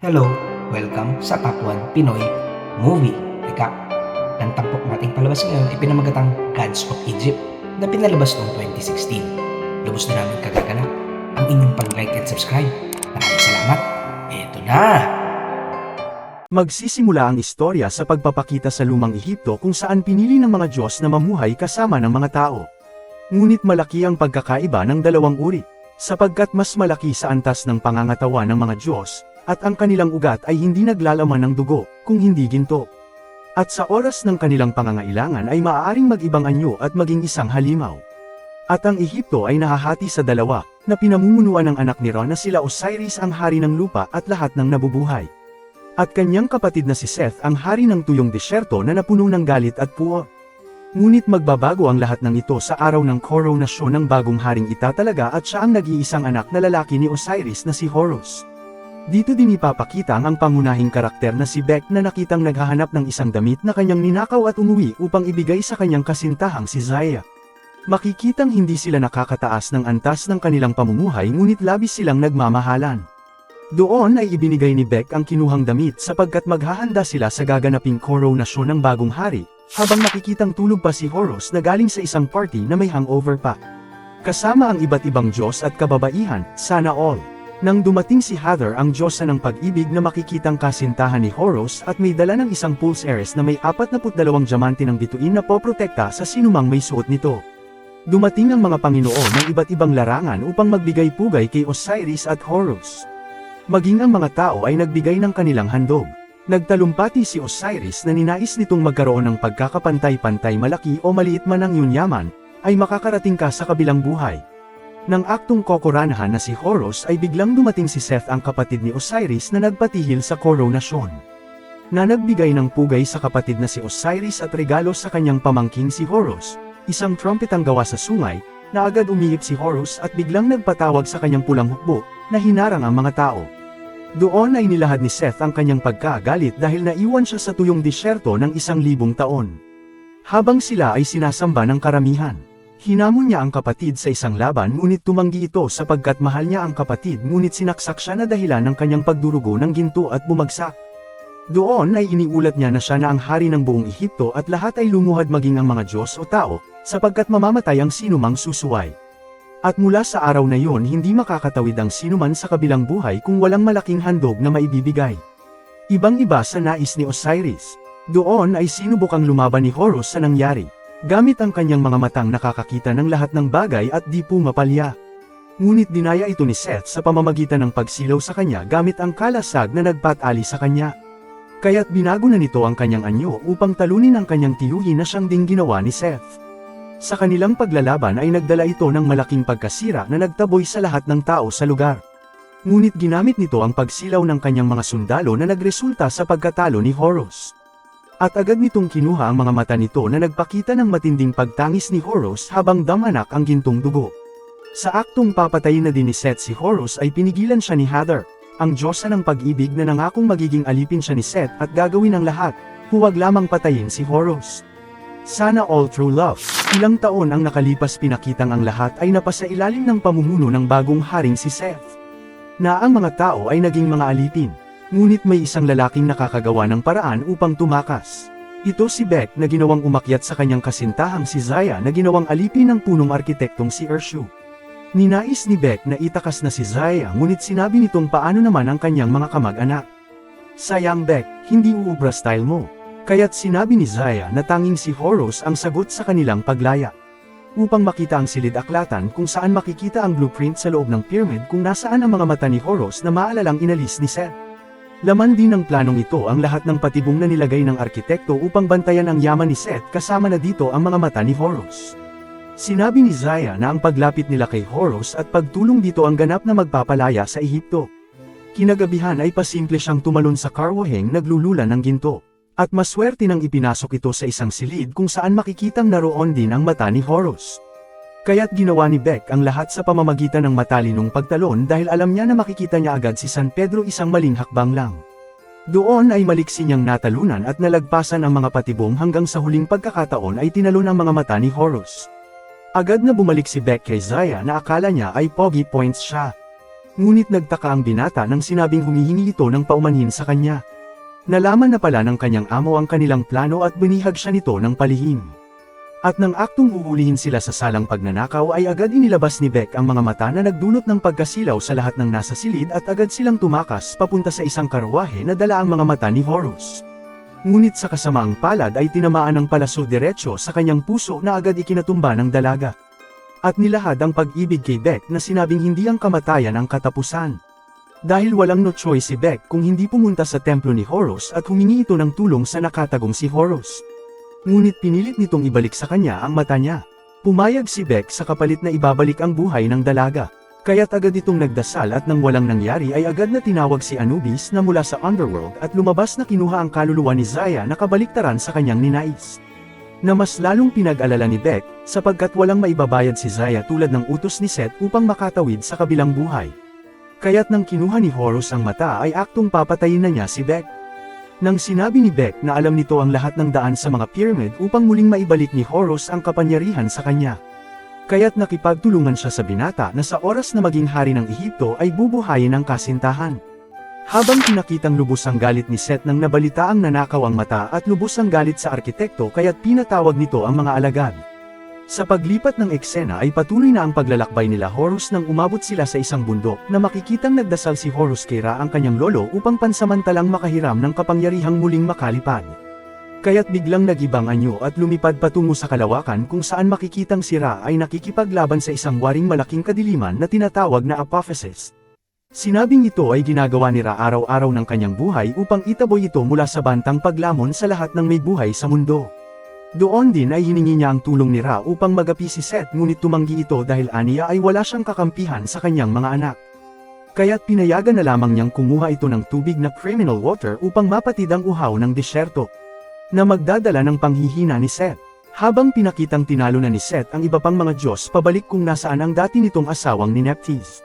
Hello, welcome sa Top 1 Pinoy Movie Recap. Ang tampok nating palabas ngayon ay pinamagatang Gods of Egypt na pinalabas noong 2016. Lubos na namin kagaganap ang inyong pag-like and subscribe. Maraming salamat. Eto na! Magsisimula ang istorya sa pagpapakita sa lumang Ehipto kung saan pinili ng mga Diyos na mamuhay kasama ng mga tao. Ngunit malaki ang pagkakaiba ng dalawang uri, sapagkat mas malaki sa antas ng pangangatawan ng mga Diyos, at ang kanilang ugat ay hindi naglalaman ng dugo, kung hindi ginto. At sa oras ng kanilang pangangailangan ay maaaring mag-ibang anyo at maging isang halimaw. At ang Ehipto ay nahahati sa dalawa, na pinamumunuan ng anak ni Ra na sila Osiris ang hari ng lupa at lahat ng nabubuhay. At kanyang kapatid na si Seth ang hari ng tuyong disyerto na napuno ng galit at puot. Ngunit magbabago ang lahat ng ito sa araw ng koronasyon ng bagong haring itatalaga at siya ang nag-iisang anak na lalaki ni Osiris na si Horus. Dito din ipapakita ang pangunahing karakter na si Beck na nakitang naghahanap ng isang damit na kanyang ninakaw at umuwi upang ibigay sa kanyang kasintahang si Zaya. Makikitang hindi sila nakakataas ng antas ng kanilang pamumuhay ngunit labis silang nagmamahalan. Doon ay ibinigay ni Beck ang kinuhang damit sapagkat maghahanda sila sa gaganaping koronasyon ng bagong hari, habang nakikitang tulog pa si Horus na galing sa isang party na may hangover pa. Kasama ang iba't ibang Diyos at kababaihan, sana all. Nang dumating si Heather ang Diyosa ng pag-ibig na makikitang kasintahan ni Horus at may dala ng isang pulse heiress na may 42 diamante ng bituin na poprotekta sa sinumang may suot nito. Dumating ang mga Panginoon ng iba't ibang larangan upang magbigay pugay kay Osiris at Horus. Maging ang mga tao ay nagbigay ng kanilang handog. Nagtalumpati si Osiris na ninais nitong magkaroon ng pagkakapantay-pantay malaki o maliit man ang iyong yaman, ay makakarating ka sa kabilang buhay. Nang aktong kokoranahan na si Horus ay biglang dumating si Seth ang kapatid ni Osiris na nagpatihil sa koronasyon. Na nagbigay ng pugay sa kapatid na si Osiris at regalo sa kanyang pamangking si Horus, isang trumpet ang gawa sa sungay, na agad umiip si Horus at biglang nagpatawag sa kanyang pulang hukbo, na hinarang ang mga tao. Doon ay nilahad ni Seth ang kanyang pagkagalit dahil naiwan siya sa tuyong disyerto ng isang libong taon. Habang sila ay sinasamba ng karamihan, hinamon niya ang kapatid sa isang laban ngunit tumanggi ito sapagkat mahal niya ang kapatid ngunit sinaksak siya na dahilan ng kanyang pagdurugo ng ginto at bumagsak. Doon ay iniulat niya na siya na ang hari ng buong Ehipto at lahat ay lumuhad maging ang mga Diyos o tao, sapagkat mamamatay ang sinumang susuway. At mula sa araw na yon hindi makakatawid ang sinuman sa kabilang buhay kung walang malaking handog na maibibigay. Ibang-iba sa nais ni Osiris. Doon ay sinubukang lumaban ni Horus sa nangyari. Gamit ang kanyang mga matang nakakakita ng lahat ng bagay at di pumapalya. Ngunit dinaya ito ni Seth sa pamamagitan ng pagsilaw sa kanya gamit ang kalasag na nagpatali sa kanya. Kaya't binago na nito ang kanyang anyo upang talunin ang kanyang tiyuhin na siyang ding ginawa ni Seth. Sa kanilang paglalaban ay nagdala ito ng malaking pagkasira na nagtaboy sa lahat ng tao sa lugar. Ngunit ginamit nito ang pagsilaw ng kanyang mga sundalo na nagresulta sa pagkatalo ni Horus. At agad nitong kinuha ang mga mata nito na nagpakita ng matinding pagtangis ni Horus habang damanak ang gintong dugo. Sa aktong papatayin na din ni Seth si Horus ay pinigilan siya ni Heather, ang Diyosa ng pag-ibig na nangakong magiging alipin siya ni Seth at gagawin ang lahat, huwag lamang patayin si Horus. Sana all true love. Ilang taon ang nakalipas pinakitang ang lahat ay napasa ilalim ng pamumuno ng bagong haring si Seth. Na ang mga tao ay naging mga alipin. Ngunit may isang lalaking nakakagawa ng paraan upang tumakas. Ito si Beck na ginawang umakyat sa kanyang kasintahang si Zaya na ginawang alipin ng punong arkitektong si Ershu. Ninais ni Beck na itakas na si Zaya ngunit sinabi nitong paano naman ang kanyang mga kamag-anak. Sayang Beck, hindi uubra style mo. Kaya't sinabi ni Zaya na tanging si Horus ang sagot sa kanilang paglaya. Upang makita ang silid aklatan kung saan makikita ang blueprint sa loob ng pyramid kung nasaan ang mga mata ni Horus na maalalang inalis ni Seth. Laman din ng planong ito ang lahat ng patibong na nilagay ng arkitekto upang bantayan ang yaman ni Seth kasama na dito ang mga mata ni Horus. Sinabi ni Zaya na ang paglapit nila kay Horus at pagtulong dito ang ganap na magpapalaya sa Ehipto. Kinagabihan ay pasimple siyang tumalon sa karwaheng naglulula ng ginto. At maswerte nang ipinasok ito sa isang silid kung saan makikitang naroon din ang mata ni Horus. Kaya't ginawa ni Beck ang lahat sa pamamagitan ng matalinong pagtalon dahil alam niya na makikita niya agad si San Pedro isang maling hakbang lang. Doon ay maliksi niyang natalunan at nalagpasan ang mga patibong hanggang sa huling pagkakataon ay tinalon ang mga mata ni Horus. Agad na bumalik si Beck kay Zaya na akala niya ay pogi points siya. Ngunit nagtaka ang binata nang sinabing humihingi ito ng paumanhin sa kanya. Nalaman na pala ng kanyang amo ang kanilang plano at binihag siya nito ng palihim. At nang aktong huhulihin sila sa salang pagnanakaw ay agad inilabas ni Beck ang mga mata na nagdulot ng pagkasilaw sa lahat ng nasa silid at agad silang tumakas papunta sa isang karwahe na dala ang mga mata ni Horus. Ngunit sa kasamaang palad ay tinamaan ng palaso diretsyo sa kanyang puso na agad ikinatumba ng dalaga. At nilahad ang pag-ibig kay Beck na sinabing hindi ang kamatayan ang katapusan. Dahil walang no choice si Beck kung hindi pumunta sa templo ni Horus at humingi ito ng tulong sa nakatagong si Horus. Ngunit pinilit nitong ibalik sa kanya ang mata niya. Pumayag si Beck sa kapalit na ibabalik ang buhay ng dalaga. Kaya't agad itong nagdasal at nang walang nangyari ay agad na tinawag si Anubis na mula sa underworld at lumabas na kinuha ang kaluluwa ni Zaya na kabaliktaran sa kanyang ninais. Na mas lalong pinag-alala ni Beck, sapagkat walang maibabayad si Zaya tulad ng utos ni Seth upang makatawid sa kabilang buhay. Kaya't nang kinuha ni Horus ang mata ay aktong papatayin na niya si Beck. Nang sinabi ni Beck na alam nito ang lahat ng daan sa mga pyramid upang muling maibalik ni Horus ang kapangyarihan sa kanya. Kaya't nakipagtulungan siya sa binata na sa oras na maging hari ng Ehipto ay bubuhayin ang kasintahan. Habang pinakitang lubos ang galit ni Seth nang nabalita ang nanakaw ang mata at lubos ang galit sa arkitekto kaya't pinatawag nito ang mga alagad. Sa paglipat ng eksena ay patuloy na ang paglalakbay nila Horus nang umabot sila sa isang bundok na makikitang nagdasal si Horus kay Ra ang kanyang lolo upang pansamantalang makahiram ng kapangyarihang muling makalipad. Kaya't biglang nagibang anyo at lumipad patungo sa kalawakan kung saan makikitang si Ra ay nakikipaglaban sa isang waring malaking kadiliman na tinatawag na Apophysis. Sinabing ito ay ginagawa ni Ra araw-araw ng kanyang buhay upang itaboy ito mula sa bantang paglamon sa lahat ng may buhay sa mundo. Doon din ay hiningi niya ang tulong ni Ra upang magapi si Seth ngunit tumanggi ito dahil aniya ay wala siyang kakampihan sa kanyang mga anak. Kaya't pinayagan na lamang niyang kumuha ito ng tubig na criminal water upang mapatid ang uhaw ng disyerto. Na magdadala ng panghihina ni Seth. Habang pinakitang tinalo na ni Seth ang iba pang mga Diyos pabalik kung nasaan ang dati nitong asawang ni Nephthys.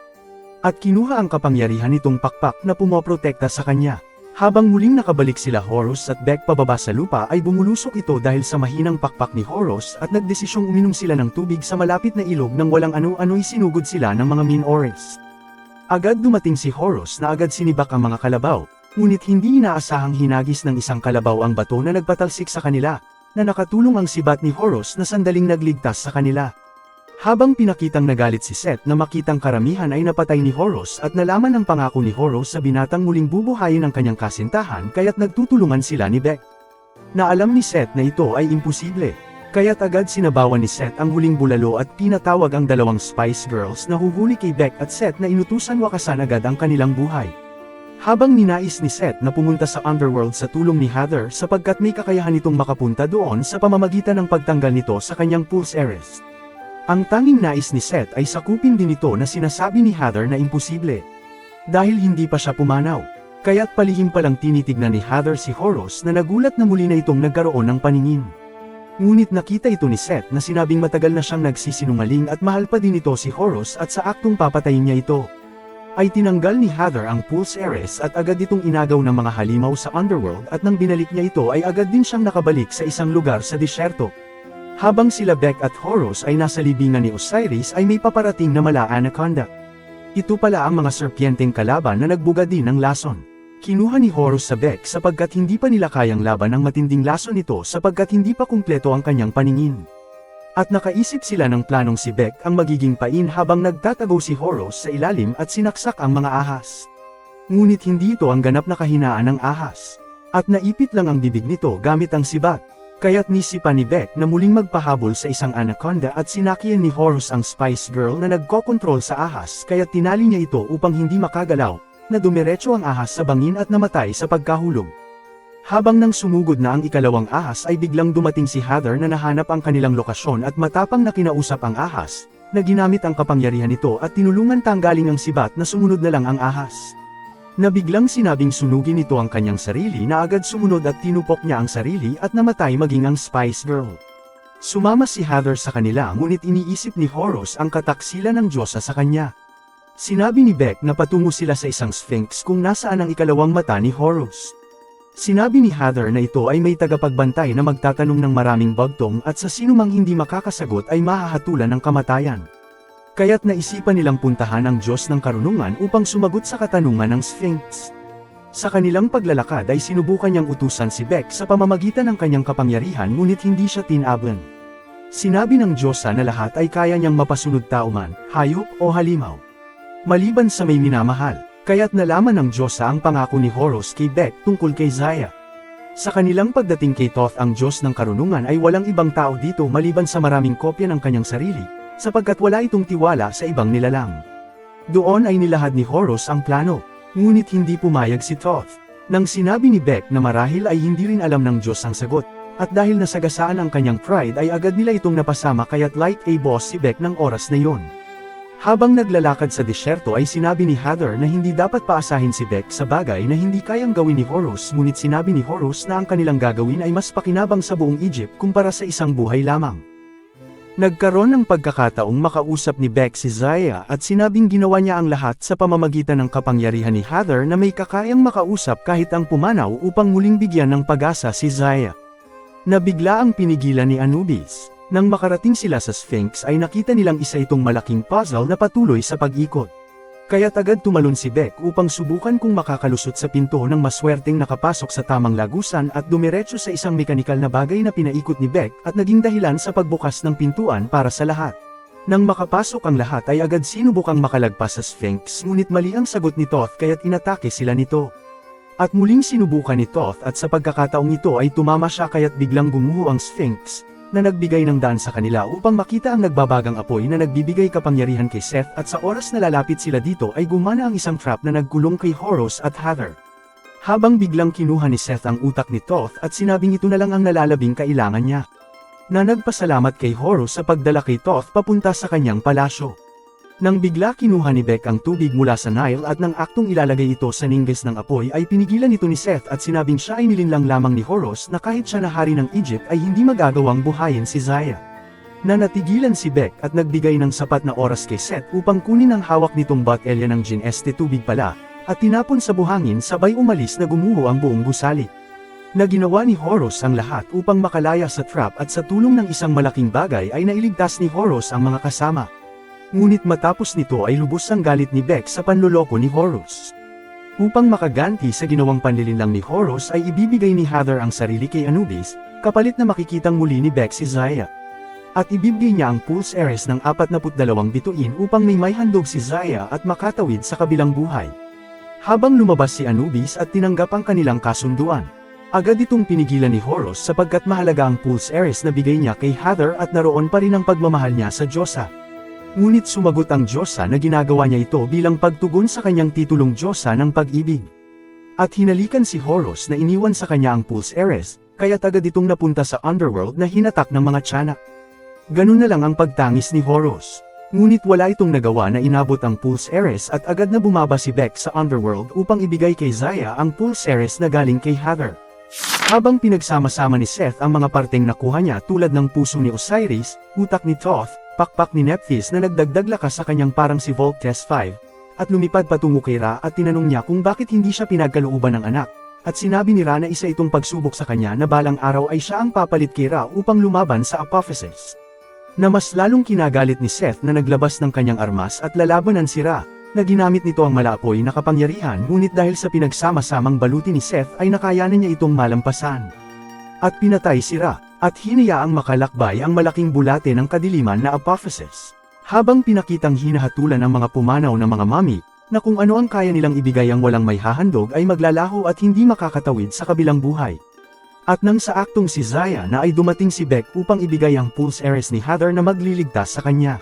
At kinuha ang kapangyarihan nitong pakpak na pumoprotekta sa kanya. Habang muling nakabalik sila Horus at Beck pababa sa lupa ay bumulusok ito dahil sa mahinang pakpak ni Horus at nagdesisyong uminom sila ng tubig sa malapit na ilog nang walang ano-ano'y sinugod sila ng mga Minores. Agad dumating si Horus na agad sinibak ang mga kalabaw, ngunit hindi inaasahang hinagis ng isang kalabaw ang bato na nagpatalsik sa kanila, na nakatulong ang sibat ni Horus na sandaling nagligtas sa kanila. Habang pinakitang nagalit si Seth na makitang karamihan ay napatay ni Horus at nalaman ang pangako ni Horus sa binatang muling bubuhayin ang kanyang kasintahan kaya't nagtutulungan sila ni Beck. Na alam ni Seth na ito ay imposible, kaya't agad sinabawan ni Seth ang huling bulalo at pinatawag ang dalawang Spice Girls na huhuli kay Beck at Seth na inutusan wakasan agad ang kanilang buhay. Habang ninais ni Seth na pumunta sa underworld sa tulong ni Heather sapagkat may kakayahan itong makapunta doon sa pamamagitan ng pagtanggal nito sa kanyang pulse arrest. Ang tanging nais ni Seth ay sakupin din ito na sinasabi ni Heather na imposible. Dahil hindi pa siya pumanaw. Kaya't palihim palang tinitignan ni Heather si Horus na nagulat na muli na itong nagkaroon ng paningin. Ngunit nakita ito ni Seth na sinabing matagal na siyang nagsisinungaling at mahal pa din ito si Horus at sa aktong papatayin niya ito. Ay tinanggal ni Heather ang Pulse Ares at agad itong inagaw ng mga halimaw sa underworld at nang binalik niya ito ay agad din siyang nakabalik sa isang lugar sa disyerto. Habang sila Beck at Horus ay nasa libingan ni Osiris ay may paparating na mala anaconda. Ito pala ang mga serpienteng kalaban na nagbuga din ng lason. Kinuha ni Horus sa Beck sapagkat hindi pa nila kayang laban ang matinding lason nito sapagkat hindi pa kumpleto ang kanyang paningin. At nakaisip sila ng planong si Beck ang magiging pain habang nagtatago si Horus sa ilalim at sinaksak ang mga ahas. Ngunit hindi ito ang ganap na kahinaan ng ahas. At naipit lang ang bibig nito gamit ang sibat. Kaya't nisipa ni Beck na muling magpahabol sa isang anaconda at sinakian ni Horus ang Spice Girl na nagkokontrol sa ahas kaya tinali niya ito upang hindi makagalaw, na dumiretso ang ahas sa bangin at namatay sa pagkahulog. Habang nang sumugod na ang ikalawang ahas ay biglang dumating si Heather na nahanap ang kanilang lokasyon at matapang na kinausap ang ahas, na ginamit ang kapangyarihan nito at tinulungan tanggalin ang sibat na sumunod na lang ang ahas. Na biglang sinabing sunugin nito ang kanyang sarili na agad sumunod at tinupok niya ang sarili at namatay maging ang Spice Girl. Sumama si Heather sa kanila ngunit iniisip ni Horus ang kataksilan ng Diyosa sa kanya. Sinabi ni Beck na patungo sila sa isang sphinx kung nasaan ang ikalawang mata ni Horus. Sinabi ni Heather na ito ay may tagapagbantay na magtatanong ng maraming bagtong at sa sinumang hindi makakasagot ay mahahatulan ng kamatayan. Kaya't naisipan nilang puntahan ang Diyos ng karunungan upang sumagot sa katanungan ng Sphinx. Sa kanilang paglalakad ay sinubukan niyang utusan si Beck sa pamamagitan ng kanyang kapangyarihan ngunit hindi siya tinablan. Sinabi ng Diyosa na lahat ay kaya niyang mapasunod tao man, hayop o halimaw. Maliban sa may minamahal, kaya't nalaman ng Diyosa ang pangako ni Horus kay Beck tungkol kay Zaya. Sa kanilang pagdating kay Thoth ang Diyos ng karunungan ay walang ibang tao dito maliban sa maraming kopya ng kanyang sarili, sapagkat wala itong tiwala sa ibang nilalang. Doon ay nilahad ni Horus ang plano, ngunit hindi pumayag si Thoth. Nang sinabi ni Beck na marahil ay hindi rin alam ng Diyos ang sagot, at dahil nasagasaan ang kanyang pride ay agad nila itong napasama kaya't light a boss si Beck ng oras na yon. Habang naglalakad sa disyerto ay sinabi ni Heather na hindi dapat paasahin si Beck sa bagay na hindi kayang gawin ni Horus ngunit sinabi ni Horus na ang kanilang gagawin ay mas pakinabang sa buong Egypt kumpara sa isang buhay lamang. Nagkaroon ng pagkakataong makausap ni Beck si Zaya at sinabing ginawa niya ang lahat sa pamamagitan ng kapangyarihan ni Heather na may kakayang makausap kahit ang pumanaw upang muling bigyan ng pag-asa si Zaya. Nabigla ang pinigilan ni Anubis. Nang makarating sila sa Sphinx ay nakita nilang isa itong malaking puzzle na patuloy sa pag-ikot. Kaya't agad tumalon si Beck upang subukan kung makakalusot sa pinto ng maswerteng nakapasok sa tamang lagusan at dumiretso sa isang mekanikal na bagay na pinaikot ni Beck at naging dahilan sa pagbukas ng pintuan para sa lahat. Nang makapasok ang lahat ay agad sinubukang makalagpas sa Sphinx ngunit mali ang sagot ni Thoth kaya't inatake sila nito. At muling sinubukan ni Thoth at sa pagkakataong ito ay tumama siya kaya't biglang gumuho ang Sphinx, na nagbigay ng daan sa kanila upang makita ang nagbabagang apoy na nagbibigay kapangyarihan kay Seth at sa oras na lalapit sila dito ay gumana ang isang trap na nagkulong kay Horus at Heather. Habang biglang kinuha ni Seth ang utak ni Thoth at sinabing ito na lang ang nalalabing kailangan niya. Na nagpasalamat kay Horus sa pagdala kay Thoth papunta sa kanyang palasyo. Nang bigla kinuha ni Beck ang tubig mula sa Nile at nang aktong ilalagay ito sa ningges ng apoy ay pinigilan ito ni Seth at sinabing siya ay nilinlang lamang ni Horus na kahit siya na hari ng Egypt ay hindi magagawang buhayin si Zaya. Nanatigilan si Beck at nagbigay ng sapat na oras kay Seth upang kunin ang hawak nitong botella ng gin este tubig pala, at tinapon sa buhangin sabay umalis na gumuho ang buong gusali. Na ginawa ni Horus ang lahat upang makalaya sa trap at sa tulong ng isang malaking bagay ay nailigtas ni Horus ang mga kasama. Ngunit matapos nito ay lubos ang galit ni Beck sa panloloko ni Horus. Upang makaganti sa ginawang panlilinlang ni Horus ay ibibigay ni Heather ang sarili kay Anubis, kapalit na makikitang muli ni Beck si Zaya. At ibibigay niya ang Pulse Eres ng 42 bituin upang may may handog si Zaya at makatawid sa kabilang buhay. Habang lumabas si Anubis at tinanggap ang kanilang kasunduan, agad itong pinigilan ni Horus sapagkat mahalaga ang Pulse Eres na bigay niya kay Heather at naroon pa rin ang pagmamahal niya sa Diyosa. Ngunit sumagot ang Diyosa na ginagawa niya ito bilang pagtugon sa kanyang titulong Diyosa ng pag-ibig. At hinalikan si Horus na iniwan sa kanya ang Pulse Eres, kaya agad itong napunta sa underworld na hinatak ng mga tiyanak. Ganun na lang ang pagtangis ni Horus. Ngunit wala itong nagawa na inabot ang Pulse Eres at agad na bumaba si Beck sa underworld upang ibigay kay Zaya ang Pulse Eres na galing kay Heather. Habang pinagsama-sama ni Seth ang mga parteng nakuha niya tulad ng puso ni Osiris, utak ni Thoth, pakpak ni Nephthys na nagdagdag lakas sa kanyang parang si Voltes 5, at lumipad patungo kay Ra at tinanong niya kung bakit hindi siya pinagkalooban ng anak, at sinabi ni Ra na isa itong pagsubok sa kanya na balang araw ay siya ang papalit kay Ra upang lumaban sa Apophysis. Na mas lalong kinagalit ni Seth na naglabas ng kanyang armas at lalabanan si Ra, na ginamit nito ang malaapoy na kapangyarihan ngunit dahil sa pinagsama-samang baluti ni Seth ay nakayanan niya itong malampasan. At pinatay si Ra, at hinayaang makalakbay ang malaking bulate ng kadiliman na Apophysis. Habang pinakitang hinahatulan ng mga pumanaw ng mga mami, na kung ano ang kaya nilang ibigay ang walang may hahandog ay maglalaho at hindi makakatawid sa kabilang buhay. At nang sa aktong si Zaya na ay dumating si Beck upang ibigay ang Pulse Eres ni Heather na magliligtas sa kanya.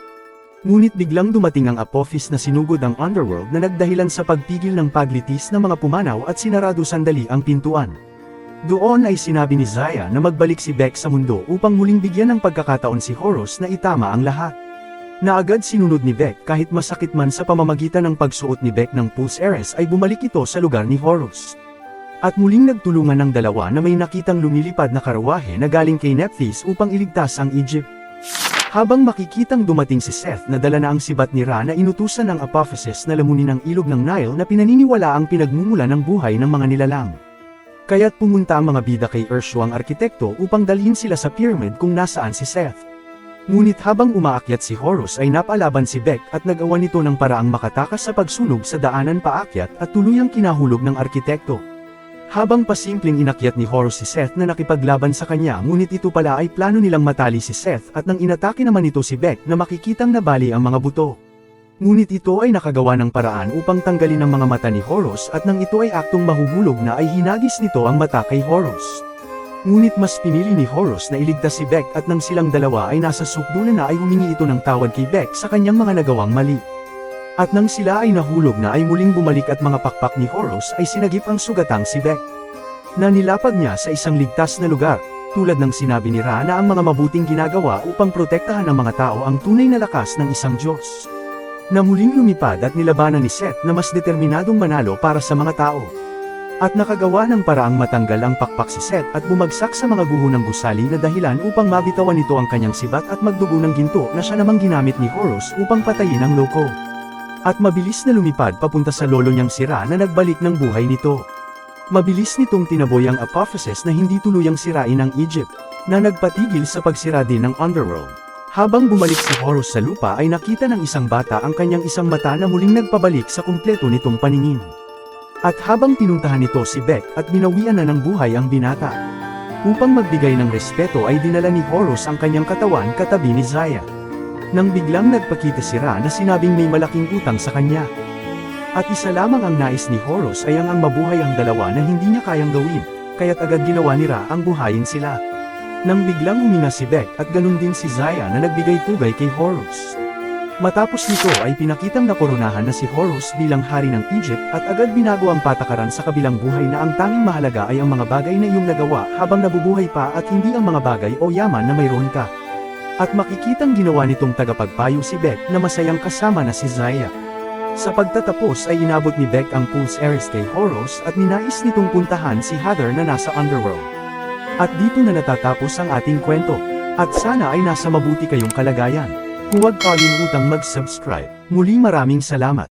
Ngunit biglang dumating ang Apophis na sinugod ang underworld na nagdahilan sa pagpigil ng paglitis ng mga pumanaw at sinarado sandali ang pintuan. Doon ay sinabi ni Zaya na magbalik si Beck sa mundo upang muling bigyan ng pagkakataon si Horus na itama ang lahat. Na agad sinunod ni Beck kahit masakit man sa pamamagitan ng pagsuot ni Beck ng Pulse Eres ay bumalik ito sa lugar ni Horus. At muling nagtulungan ng dalawa na may nakitang lumilipad na karawahe na galing kay Nephthys upang iligtas ang Egypt. Habang makikitang dumating si Seth na dala na ang sibat ni Ra na inutusan ng Apophysis na lamunin ang ilog ng Nile na pinaniniwala ang pinagmumula ng buhay ng mga nilalang. Kaya't pumunta ang mga bida kay Urshu ang arkitekto upang dalhin sila sa pyramid kung nasaan si Seth. Ngunit habang umaakyat si Horus ay napalaban si Beck at nagawa nito ng paraang makatakas sa pagsunog sa daanan paakyat at tuluyang kinahulog ng arkitekto. Habang pasimpleng inakyat ni Horus si Seth na nakipaglaban sa kanya ngunit ito pala ay plano nilang matali si Seth at nang inatake naman ito si Beck na makikitang nabali ang mga buto. Ngunit ito ay nakagawa ng paraan upang tanggalin ang mga mata ni Horus at nang ito ay aktong mahuhulog na ay hinagis nito ang mata kay Horus. Ngunit mas pinili ni Horus na iligtas si Beck at nang silang dalawa ay nasa sukdulan na ay humingi ito ng tawad kay Beck sa kanyang mga nagawang mali. At nang sila ay nahulog na ay muling bumalik at mga pakpak ni Horus ay sinagip ang sugatang si Beck. Na nilapag niya sa isang ligtas na lugar, tulad ng sinabi ni Ra na ang mga mabuting ginagawa upang protektahan ang mga tao ang tunay na lakas ng isang Diyos. Na muling lumipad at nilabanan ni Seth na mas determinadong manalo para sa mga tao. At nakagawa ng paraang matanggal ang pakpak si Seth at bumagsak sa mga guho ng gusali na dahilan upang mabitawan nito ang kanyang sibat at magdugo ng ginto na siya namang ginamit ni Horus upang patayin ang loko. At mabilis na lumipad papunta sa lolo niyang sira na nagbalik ng buhay nito. Mabilis nitong tinaboy ang Apophysis na hindi tuluyang sirain ang Egypt, na nagpatigil sa pagsira din ng underworld. Habang bumalik si Horus sa lupa ay nakita ng isang bata ang kanyang isang mata na muling nagpabalik sa kumpleto nitong paningin. At habang pinuntahan nito si Beck at binawian na ng buhay ang binata. Upang magbigay ng respeto ay dinala ni Horus ang kanyang katawan katabi ni Zaya. Nang biglang nagpakita si Ra na sinabing may malaking utang sa kanya. At isa lamang ang nais ni Horus ay ang ang mabuhay ang dalawa na hindi niya kayang gawin, kaya't agad ginawa ni Ra ang buhayin sila. Nang biglang huminga si Beck at ganun din si Zaya na nagbigay pugay kay Horus. Matapos nito ay pinakitang nakoronahan na si Horus bilang hari ng Egypt at agad binago ang patakaran sa kabilang buhay na ang tanging mahalaga ay ang mga bagay na iyong nagawa habang nabubuhay pa at hindi ang mga bagay o yaman na mayroon ka. At makikitang ginawa nitong tagapagpayo si Beck na masayang kasama na si Zaya. Sa pagtatapos ay inabot ni Beck ang Pulse Eris kay Horus at ninais nitong puntahan si Heather na nasa underworld. At dito na natatapos ang ating kwento. At sana ay nasa mabuti kayong kalagayan. Huwag kalimutang mag-subscribe. Muli maraming salamat.